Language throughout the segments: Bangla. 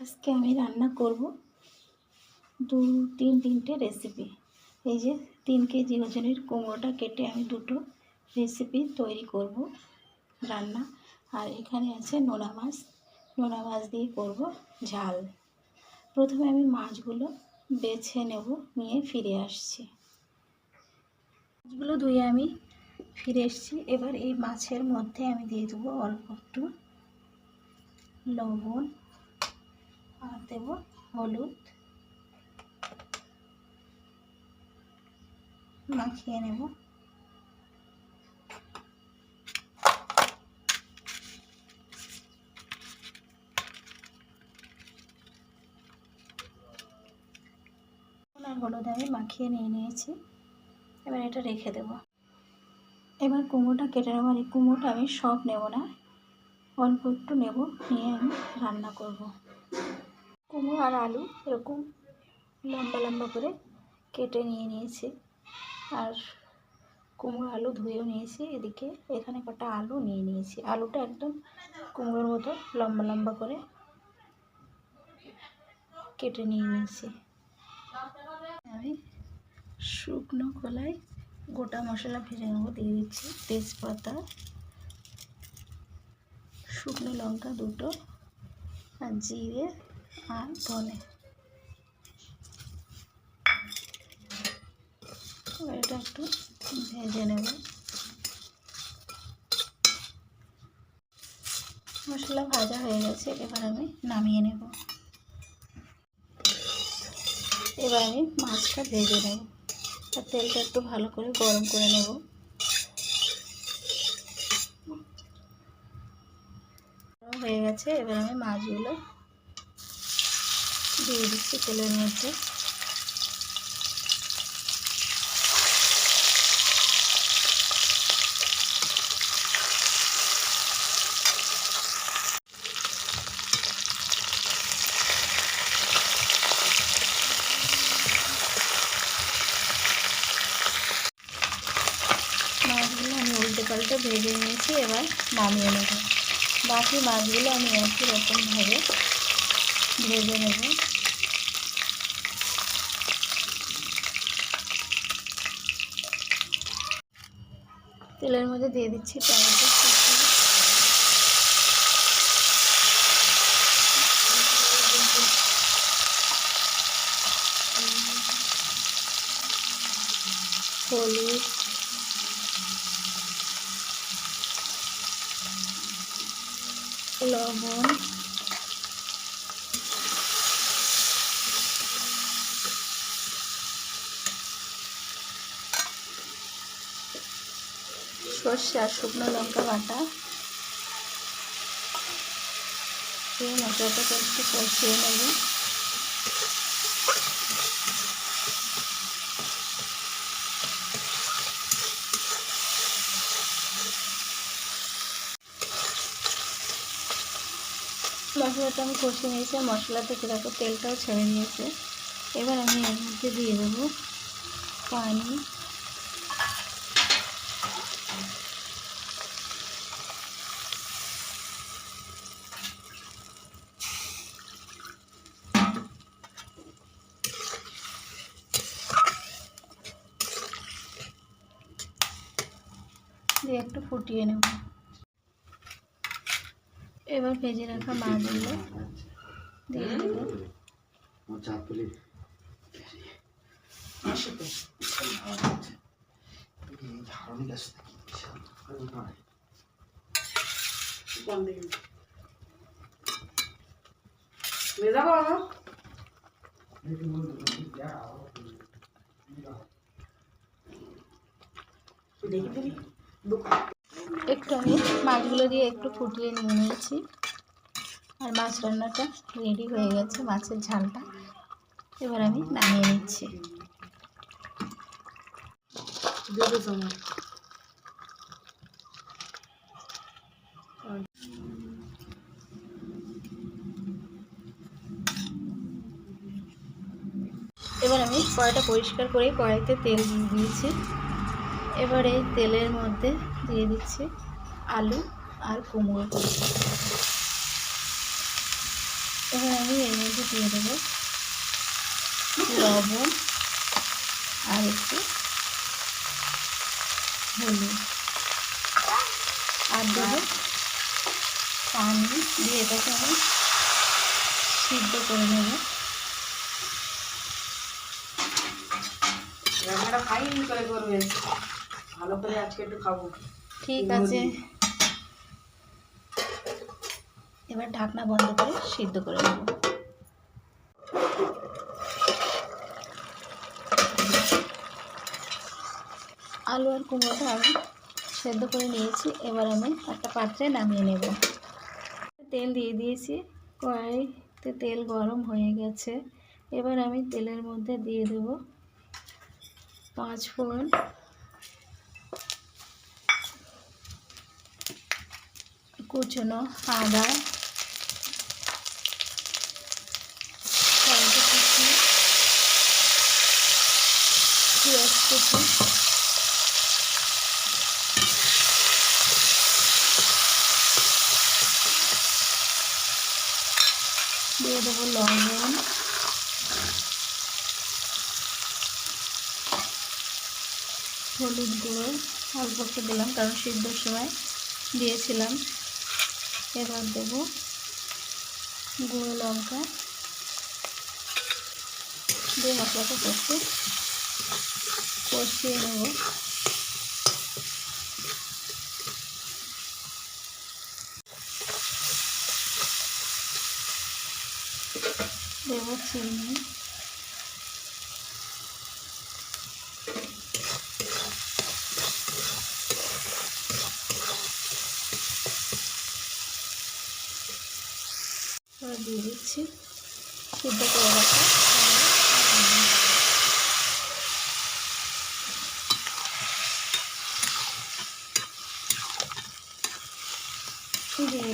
আজকে আমি রান্না করব দু, তিন তিনটে রেসিপি এই যে তিন কেজি ওজনের কুমড়োটা কেটে আমি দুটো রেসিপি তৈরি করব রান্না। আর এখানে আছে নোনা মাছ। নোনা মাছ দিয়ে করব ঝাল। প্রথমে আমি মাছগুলো বেছে নেব, নিয়ে ফিরে আসছি। মাছগুলো ধুয়ে আমি ফিরে এসেছি। এবার এই মাছের মধ্যে আমি দিয়ে দেবো অল্প একটু লবণ আর দেব হলুদ। মাখিয়ে নেব। হলুদ আমি মাখিয়ে নিয়ে নিয়েছি। এবার এটা রেখে দেব। এবার কুমড়োটা কেটে নেব আর এই কুমড়োটা আমি সব নেব না, অল্প একটু নেব, নিয়ে আমি রান্না করব। কুমড়ো আর আলু এরকম লম্বা লম্বা করে কেটে নিয়ে নিয়েছি। আর কুমড়ো আলু ধুয়েও নিয়েছি। এদিকে এখানে কটা আলু নিয়ে নিয়েছি। আলুটা একদম কুমড়োর মতো লম্বা লম্বা করে কেটে নিয়ে নিয়েছি। আমি শুকনো কলাই গোটা মশলা ভেজে নেব, দিয়ে দিচ্ছি তেজপাতা, শুকনো লঙ্কা দুটো আর জিরে আর ধনে এটা একটু ভেজে নেব। মশলা ভাজা হয়ে গেছে, এবার আমি নামিয়ে নেব। এবার আমি মাছটা ভেজে নেব। আর তেলটা একটু ভালো করে গরম করে নেব। হয়ে গেছে, এবার আমি মাছগুলো দিয়ে দিচ্ছি তেলের মধ্যে। মাছগুলো আমি উল্টে পাল্টে ভেজে নিয়েছি, এবার নামিয়ে নেব। বাকি মাছগুলো আমি একই রকমভাবে ভেজে নেব। তেলের মধ্যে দিয়ে দিচ্ছি টমেটো কুচি হলুদ লবণ সর্ষে আর শুকনো লঙ্কা বাটা। এই মশলাটাকে একটু কষিয়ে নেব। মশলাটা আমি কষিয়ে নিয়েছি, আর মশলা থেকে দেখো তেলটাও ছেড়ে দিয়েছে। এবার আমি এর মধ্যে দিয়ে দেবো পানি। দিয়ে একটু ফুটিয়ে নেব। এবার ভেজে রাখা মাছগুলো। দিয়ে দেবো ঝাড়নি গাছ একটু আমি মাছগুলো দিয়ে একটু ফুটিয়ে নিয়ে নিয়েছি। আর মাছ রান্নাটা রেডি হয়ে গেছে, মাছের ঝালটা। এবার আমি নামিয়ে নিচ্ছি। এবার আমি কড়াইটা পরিষ্কার করে কড়াইতে তেল দিয়ে দিয়েছি। এবার তেলের মধ্যে দিয়ে দিচ্ছি আলু আর কুমড়ো। এবার আমি এর মধ্যে দিয়ে দেবো লবণ আর একটু হলুদ। আর দেবো পানি দিয়ে এটাকে আমি সিদ্ধ করে নেব। করে করবেন ভালো করে আজকে একটু খাব। ঠিক আছে। এবার ঢাকনা বন্ধ করে সিদ্ধ করে নেব। আলু আর কুমড়োটা আমি সেদ্ধ করে নিয়েছি। এবার আমি একটা পাত্রে নামিয়ে নেব। তেল দিয়ে দিয়েছি। কড়াইতে তেল গরম হয়ে গেছে। এবার আমি তেলের মধ্যে দিয়ে দেব পাঁচ ফোড়ন কুচনো আদা টমেটো কুচি, দিয়ে দেবো লবণ। হলুদ গুঁড়ো, অল্প একটু দিলাম, কারণ সিদ্ধর সময় দিয়েছিলাম। এবার দেব গুঁড়ো লঙ্কা। দিয়ে মশলাটা করতে কষিয়ে নেব। দেব চিনি এবার দিয়ে দিচ্ছি। সিদ্ধ করে রাখা।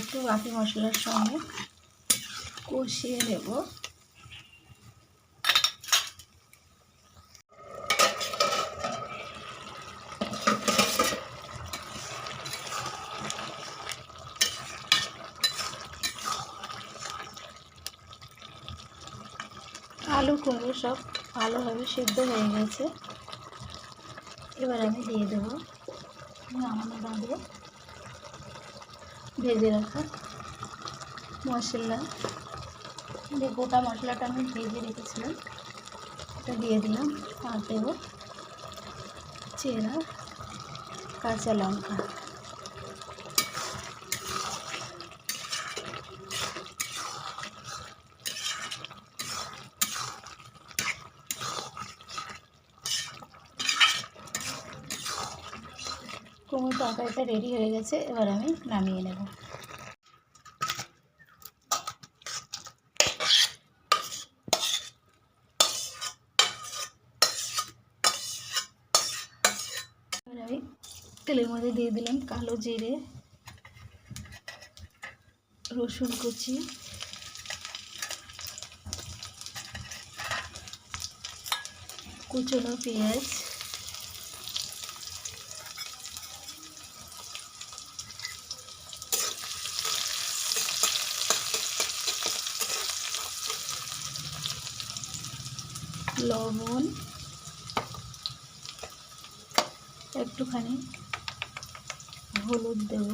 একটু বাকি মশলার সঙ্গে কষিয়ে নেব। আলু কুমড়ো সব ভালোভাবে সিদ্ধ হয়ে গেছে। এবার আমি দিয়ে দেবো নামানোর আগে ভেজে রাখা মশলা। যে গোটা মশলাটা আমি ভেজে রেখেছিলাম। এটা দিয়ে দিলাম, আর দেবো চেরা, কাঁচা লঙ্কা। কুমড়ো তরকারিটা রেডি হয়ে গেছে, এবার আমি নামিয়ে নেব। আমি তেলের মধ্যে দিয়ে দিলাম কালো জিরে, রসুন কুচি, কুচনো পেঁয়াজ লবণ একটুখানি হলুদ দেব।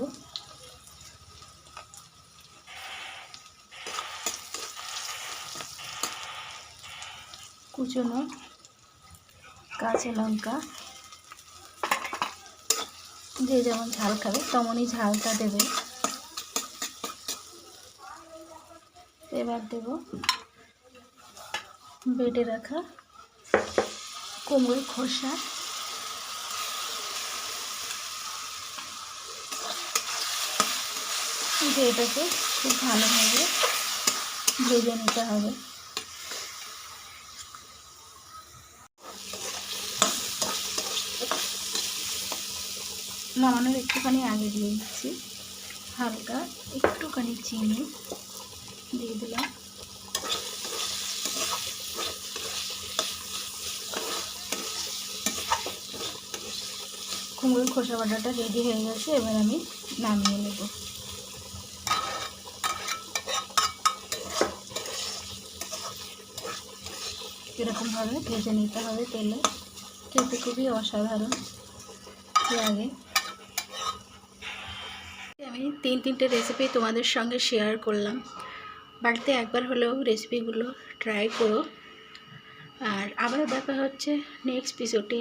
কুচনো কাঁচা লঙ্কা যে যেমন ঝাল খাবে, তেমনই ঝালটা দেবে। এবার দেব বেটে রাখা কোমল খোসা। দিয়ে এটাকে খুব ভালোভাবে ভেজে নিতে হবে। নামানোর একটুখানি আগে দিয়ে দিচ্ছি। হালকা একটুখানি চিনি দিয়ে দিলাম। কুমড়োর খোসা বাটাটা রেডি হয়ে গেছে, এবার আমি নামিয়ে নেব। এরকমভাবে ভেজে নিতে হবে তেলে। খেতে খুবই অসাধারণ। লাগে আমি তিন তিনটে রেসিপি তোমাদের সঙ্গে শেয়ার করলাম। বাড়িতে একবার হলেও রেসিপিগুলো ট্রাই করো। আর আবার দেখা হচ্ছে নেক্সট এপিসোডে